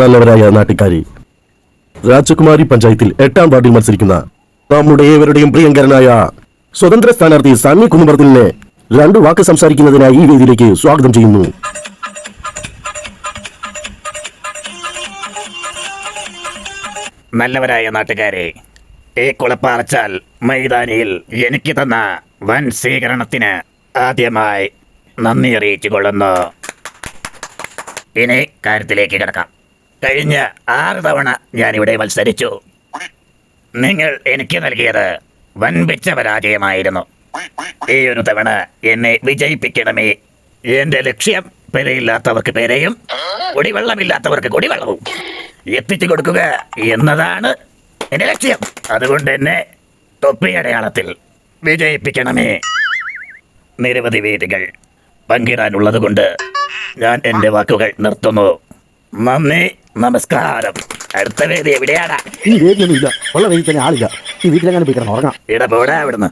നല്ലവരായ നാട്ടുകാരി. രാജകുമാരി പഞ്ചായത്തിൽ എട്ടാം വാർഡിൽ മത്സരിക്കുന്ന നമ്മുടെ ഏവരുടെയും പ്രിയങ്കരനായ സ്വതന്ത്ര സ്ഥാനാർത്ഥി സാമി കുന്നുപറത്തിലിനെ രണ്ടു വാക്ക് സംസാരിക്കുന്നതിനായി ഈ വേദിയിലേക്ക് സ്വാഗതം ചെയ്യുന്നു. നല്ലവരായ നാട്ടുകാരെ ഈ കുളപ്പാറച്ചാൽ മൈതാനിയിൽ എനിക്ക് തന്ന വൻ സ്വീകരണത്തിന് ആദ്യമായി നന്ദി അറിയിച്ചു കൊള്ളുന്നു ഇനി കാര്യത്തിലേക്ക് കിടക്കാം. കഴിഞ്ഞ ആറ് തവണ ഞാനിവിടെ മത്സരിച്ചു. നിങ്ങൾ എനിക്ക് നൽകിയത് വൻപിച്ച പരാജയമായിരുന്നു. ഈ ഒരു തവണ എന്നെ വിജയിപ്പിക്കണമേ. എന്റെ ലക്ഷ്യം പെരയില്ലാത്തവർക്ക് പെരയും കുടിവെള്ളമില്ലാത്തവർക്ക് കുടിവെള്ളവും. എത്തിച്ചു കൊടുക്കുക എന്നതാണ് എന്റെ ലക്ഷ്യം. അതുകൊണ്ട് എന്നെ തൊപ്പി അടയാളത്തിൽ വിജയിപ്പിക്കണമേ. നിരവധി വേദികൾ പങ്കിടാനുള്ളത് കൊണ്ട് ഞാൻ എന്റെ വാക്കുകൾ നിർത്തുന്നു. നന്ദി. നമസ്കാരം. അടുത്ത വേദി എവിടെയാണ് ഈ വേദിയൊന്നും ഇല്ല ഉള്ള വേദി തന്നെ ആളില്ല. ഈ വീട്ടിലെങ്ങനെ പോയി കിടന്ന് ഉറങ്ങാം. ഇടപോടാ അവിടുന്ന്.